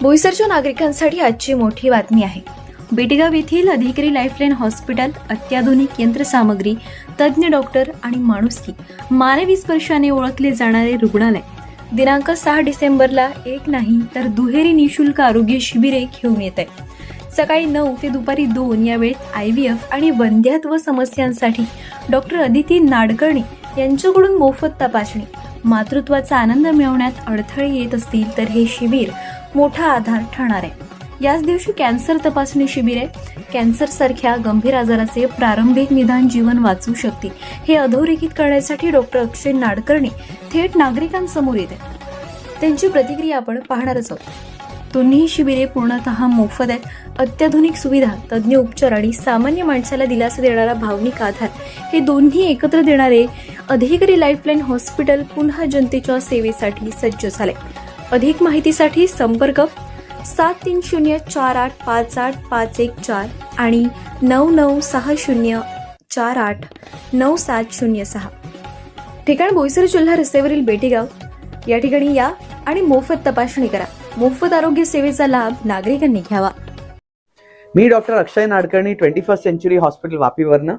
बोईसरच्या नागरिकांसाठी आजची मोठी बातमी आहे. बेटगाव येथील अधिकारी लाईफलाईन हॉस्पिटल अत्याधुनिक यंत्रसामग्री तज्ज्ञ डॉक्टर आणि माणुसकी मानवी स्पर्शाने ओळखले जाणारे रुग्णालय. दिनांक सहा डिसेंबरला एक नाही तर दुहेरी निशुल्क आरोग्य शिबिरे घेऊन येत आहे. सकाळी नऊ ते दुपारी दोन या वेळेत आय व्ही एफ आणि वंध्यात्व समस्यांसाठी डॉक्टर अदिती नाडकर्णी यांच्याकडून मोफत तपासणी मातृत्वाचा आनंद मिळवण्यात अडथळे येत असतील तर हे शिबिर मोठा आधार ठरणार आहे. याच दिवशी कॅन्सर तपासणी शिबिर आहे. कॅन्सर सारख्या गंभीर आजाराचे प्रारंभिक निदान जीवन वाचू शकते. हे अधोरेखित करण्यासाठी डॉक्टर अक्षय नाडकर्णी थेट नागरिकांसमोर येते त्यांची प्रतिक्रिया आपण पाहणारच आहोत. दोन्ही शिबिरे पूर्णतः मोफत आहेत. अत्याधुनिक सुविधा तज्ज्ञ उपचार आणि सामान्य माणसाला दिलासा देणारा भावनिक आधार हे दोन्ही एकत्र देणारे अधिकारी लाईफलाईन हॉस्पिटल पुन्हा जनतेच्या सेवेसाठी सज्ज झाले. अधिक माहितीसाठी संपर्क सात तीन शून्य चार आठ पाच आठ पाच एक चार आणि नऊ नऊ सहा शून्य चार आठ नऊ सात शून्य सहा. ठिकाण बोईसर जिल्हा रस्त्यावरील बेटीगाव. या ठिकाणी या आणि मोफत तपासणी करा. मोफत आरोग्य सेवेचा लाभ नागरिकांनी घ्यावा. मी doctor Akshay Nadkarni twenty first century hospital वापीवरनं.